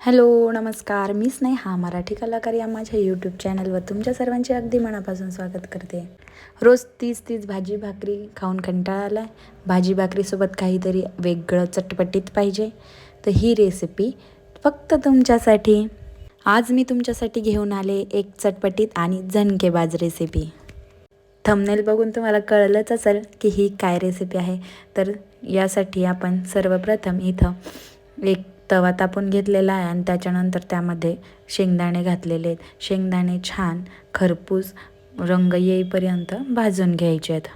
Hello नमस्कार. मी स्नेहा मराठी कलाकार या माझ्या यूट्यूब चॅनलवर तुमच्या सर्वांचे अगदी मनापासून स्वागत करते. रोज तीच तीच भाजी भाकरी खाऊन कंटाळा आला आहे भाजी भाकरीसोबत काहीतरी वेगळं चटपटीत पाहिजे. तर ही रेसिपी फक्त तुमच्यासाठी. आज मी तुमच्यासाठी घेऊन आले एक चटपटीत आणि झणकेबाज रेसिपी थंबनेल बघून तुम्हाला कळलंच असेल की ही काय रेसिपी आहे. तर यासाठी आपण सर्वप्रथम इथं एक तवा तापून घेतलेला आहे आणि त्याच्यानंतर त्यामध्ये शेंगदाणे घातलेले आहेत. शेंगदाणे छान खरपूस रंग येईपर्यंत भाजून घ्यायचे आहेत.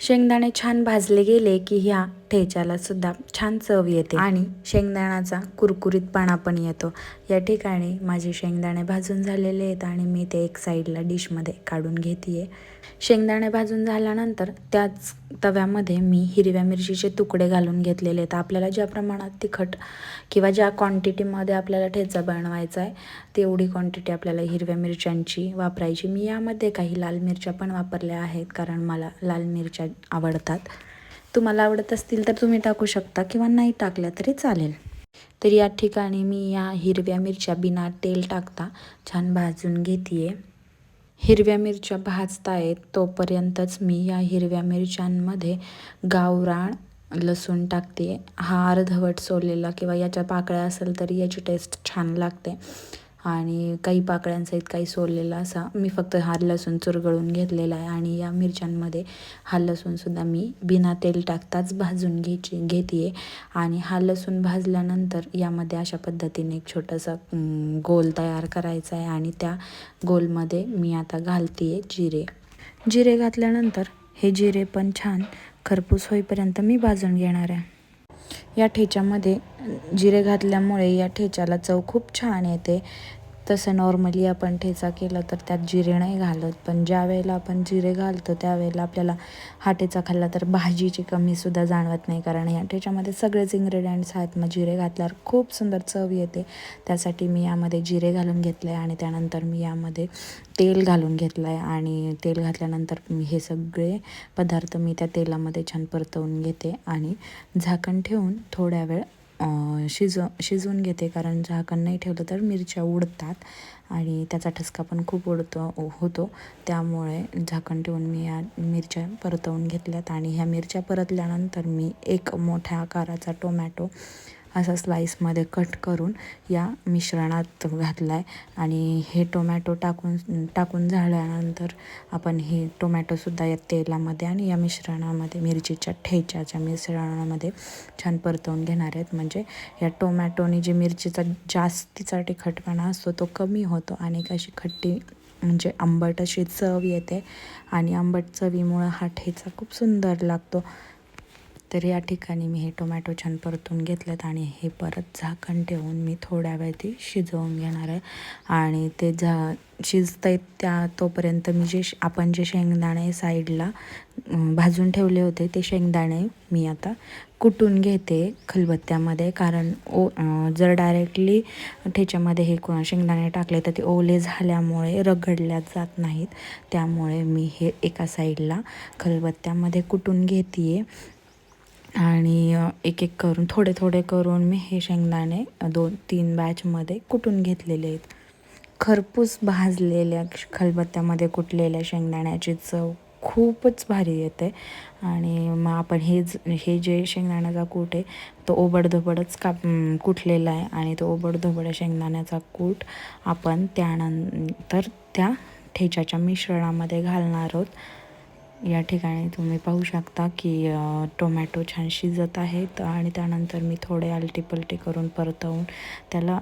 शेंगदाणे छान भाजले गेले की ह्या ठेच्याला सुद्धा छान चव येते. आणि शेंगदाण्याचा कुरकुरीतपणा पण येतो. या ठिकाणी माझे शेंगदाणे भाजून झालेले आहेत आणि मी ते एक साईडला डिशमध्ये काढून घेते शेंगदाणे भाजून झाल्यानंतर त्याच तव्यामध्ये मी हिरव्या मिरचीचे तुकडे घालून घेतलेले आहेत. आपल्याला ज्या प्रमाणात तिखट किंवा ज्या क्वांटिटीमध्ये आपल्याला ठेचा बनवायचा आहे तेवढी क्वांटिटी आपल्याला हिरव्या मिरच्यांची वापरायची. मी यामध्ये काही लाल मिरच्या पण वापरल्या आहेत कारण मला लाल मिरच्या आवडतात. तुम्हाला आवडत असतील तर तुम्ही टाकू शकता किंवा नाही टाकल्या तरी चालेल. तर या ठिकाणी मी या हिरव्या मिरच्या बिना तेल टाकता छान भाजून घेते हिरव्या मिरच्या भाजता येत तोपर्यंतच मी या हिरव्या मिरच्यांमध्ये गावराण लसूण टाकते. हा अर्धवट सोललेला किंवा याच्या पाकळ्या असेल तरी याची टेस्ट छान लागते. आणि काही पाकळ्यांसहित काही सोललेला असा मी फक्त हा लसूण चुरगळून घेतलेला आहे आणि या मिरच्यांमध्ये हा लसूणसुद्धा मी बिना तेल टाकताच भाजून घ्यायची घेते आणि हा लसूण भाजल्यानंतर यामध्ये अशा पद्धतीने एक छोटंसं गोल तयार करायचा आहे आणि त्या गोलमध्ये मी आता घालते जिरे. जिरे घातल्यानंतर हे जिरे पण छान खरपूस होईपर्यंत मी भाजून घेणार आहे. या ठेच्यामध्ये जिरे घातल्यामुळे या ठेच्याला चव खूप छान येते. तसं नॉर्मली आपण ठेचा केला तर त्यात जिरे नाही घालत. पण ज्या वेळेला आपण जिरे घालतो त्यावेळेला आपल्याला हा ठेचा खाल्ला तर भाजीची कमीसुद्धा जाणवत नाही. कारण या ठेच्यामध्ये सगळेच इन्ग्रेडियंट्स आहेत. मग जिरे घातल्यावर खूप सुंदर चव येते. त्यासाठी मी यामध्ये जिरे घालून घेतले आहे आणि त्यानंतर मी यामध्ये तेल घालून घेतलं आहे आणि तेल घातल्यानंतर मी हे सगळे पदार्थ मी त्या तेलामध्ये छान परतवून घेते आणि झाकण ठेवून थोड्या वेळ शिज शिजवून घेते. कारण झाकण नाही ठेवलं तर मिरच्या उडतात आणि त्याचा ठसका पण खूप उडतो होतो. त्यामुळे झाकण ठेवून मी या मिरच्या परतवून घेतल्यात. आणि ह्या मिरच्या परतल्यानंतर मी एक मोठ्या आकाराचा टोमॅटो असा स्लाईसमध्ये कट करून या मिश्रणात घातला आहे आणि हे टोमॅटो टाकून टाकून झाल्यानंतर आपण हे टोमॅटोसुद्धा या तेलामध्ये आणि या मिश्रणामध्ये मिरचीच्या ठेच्याच्या मिश्रणामध्ये छान परतवून घेणार आहेत. म्हणजे या टोमॅटोने जे मिरचीचा जास्तीचा तिखटपणा असतो तो कमी होतो आणि अशी खट्टी म्हणजे आंबट अशी चव येते. आणि आंबट चवीमुळं हा ठेचा खूप सुंदर लागतो. तर या ठिकाणी मी हे टोमॅटो छान परतून घेतलेत आणि हे परत झाकण ठेवून मी थोड्या वेळ ती शिजवून घेणार आहे. आणि ते झा शिजत आहेत त्या तोपर्यंत मी जे आपण जे शेंगदाणे साईडला भाजून ठेवले होते ते शेंगदाणे मी आता कुटून घेते खलबत्त्यामध्ये. कारण ओ जर डायरेक्टली ठेच्यामध्ये हे शेंगदाणे टाकले तर ते ओले झाल्यामुळे रगडल्या जात नाहीत. त्यामुळे मी हे एका साईडला खलबत्त्यामध्ये कुटून घेते आणि एक एक करून थोडे थोडे करून मी हे शेंगदाणे दोन तीन बॅचमध्ये कुटून घेतलेले आहेत. खरपूस भाजलेल्या खलबत्त्यामध्ये कुटलेल्या शेंगदाण्याची चव खूपच भारी येते. आणि मग आपण हे हे जे शेंगदाण्याचा कूट आहे तो ओबडधोबडच काप कुटलेला आहे. आणि तो ओबडधोबड शेंगदाण्याचा कूट आपण त्यानंतर त्या ठेच्याच्या मिश्रणामध्ये घालणार आहोत. या ठिकाणी तुम्ही पाहू शकता की टोमॅटो छान शिजत आहेत आणि त्यानंतर मी थोडे आलटी पलटी करून परतवून त्याला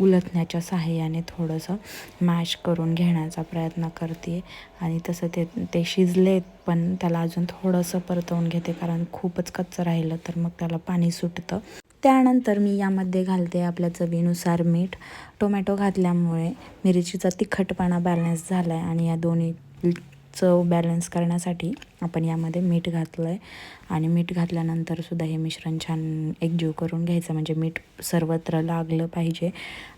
उलटण्याच्या सहाय्याने थोडंसं मॅश करून घेण्याचा प्रयत्न करते. आणि तसं ते ते शिजले पण त्याला अजून थोडंसं परतवून घेते कारण खूपच कच्चं राहिलं तर मग त्याला पाणी सुटतं. त्यानंतर मी यामध्ये घालते आपल्या चवीनुसार मीठ. टोमॅटो घातल्यामुळे मिरचीचा तिखटपणा बॅलन्स झाला आहे आणि या दोन्ही चव बॅलन्स करण्यासाठी आपण यामध्ये मीठ घातलं आहे आणि मीठ घातल्यानंतरसुद्धा हे मिश्रण छान एकजीव करून घ्यायचं. म्हणजे मीठ सर्वत्र लागलं पाहिजे.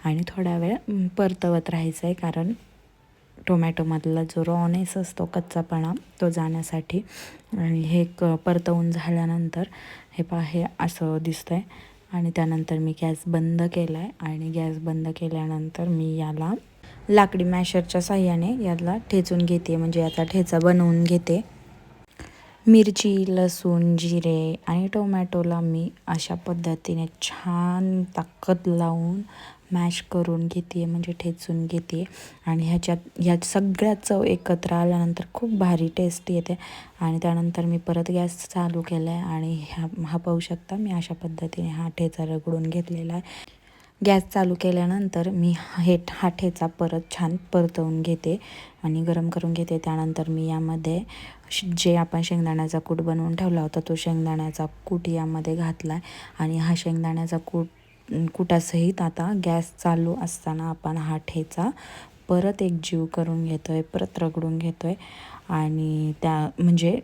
आणि थोडा वेळ परतवत राहायचं आहे कारण टोमॅटोमधला जो रॉनेस असतो कच्चापणा तो जाण्यासाठी. आणि हे क परतवून झाल्यानंतर हे पाहे असं दिसतं आहे आणि त्यानंतर मी गॅस बंद केला आहे आणि गॅस बंद केल्यानंतर मी याला लाकडी मॅशरच्या साह्याने याला ठेचून घेते म्हणजे याचा ठेचा बनवून घेते. मिरची लसूण जिरे आणि टोमॅटोला मी अशा पद्धतीने छान ताकद लावून मॅश करून घेते म्हणजे ठेचून घेते. आणि ह्याच्यात ह्या सगळ्या चव एकत्र आल्यानंतर खूप भारी टेस्ट येते. आणि त्यानंतर मी परत गॅस चालू केला आहे आणि ह्या हा पाहू शकता मी अशा पद्धतीने हा ठेचा रगडून घेतलेला आहे. गॅस चालू केल्यानंतर मी हे हा ठेचा परत छान परतवून घेते आणि गरम करून घेते. त्यानंतर मी यामध्ये श- जे आपण शेंगदाण्याचा कूट बनवून ठेवला होता तो शेंगदाण्याचा कूट यामध्ये घातला आणि हा शेंगदाण्याचा कूट कुटासहित आता गॅस चालू असताना आपण हा ठेचा परत एक जीव करून घेतो आहे परत रगडून घेतो आहे आणि त्या म्हणजे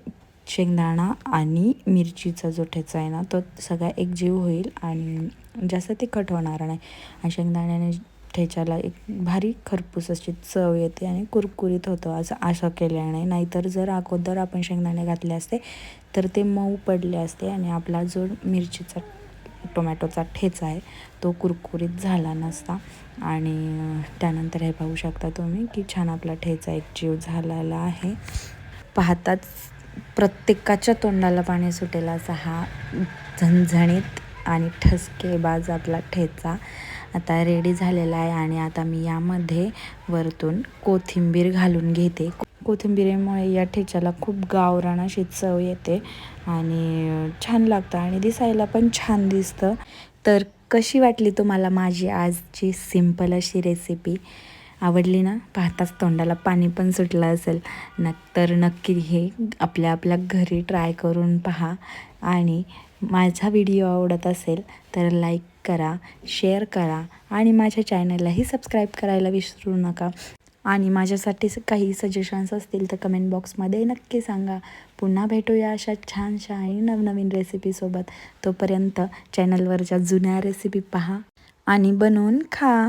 शेंगदाणा आणि मिरचीचा जो ठेचा आहे ना तो सगळा एक जीव होईल आणि जास्त तिखट होणार नाही. आणि शेंगदाण्याने ठेच्याला एक भारी खरपूस अशी चव येते आणि कुरकुरीत होतं असं असं केल्याने. नाहीतर जर अगोदर आपण शेंगदाणे घातले असते तर ते मऊ पडले असते आणि आपला जो मिरचीचा टोमॅटोचा ठेचा आहे तो कुरकुरीत झाला नसता. आणि त्यानंतर हे पाहू शकता तुम्ही की छान आपला ठेचा एक जीव झालेला आहे. पाहताच प्रत्येकाच्या तोंडाला पाणी सुटेल असा हा झणझणीत आणि ठसकेबाज आपला ठेचा आता रेडी झालेला आहे आणि आता मी यामध्ये वरतून कोथिंबीर घालून घेते. कोथिंबिरीमुळे या ठेच्याला खूप गावरान अशी चव येते आणि छान लागतं आणि दिसायला पण छान दिसतं. तर कशी वाटली तुम्हाला माझी आजची सिंपल अशी रेसिपी आवडली ना? पाहताच तोंडाला पाणी पण सुटलं असेल. न तर नक्की हे आपल्या आपल्या घरी ट्राय करून पहा. आणि माझा व्हिडिओ आवडत असेल तर लाईक करा शेअर करा आणि माझ्या चॅनललाही सबस्क्राईब करायला विसरू नका. आणि माझ्यासाठी काही सजेशन्स असतील तर कमेंट बॉक्समध्ये नक्की सांगा. पुन्हा भेटूया अशा छानशा आणि नवनवीन रेसिपीसोबत तोपर्यंत चॅनलवरच्या जुन्या रेसिपी पहा आणि बनवून खा.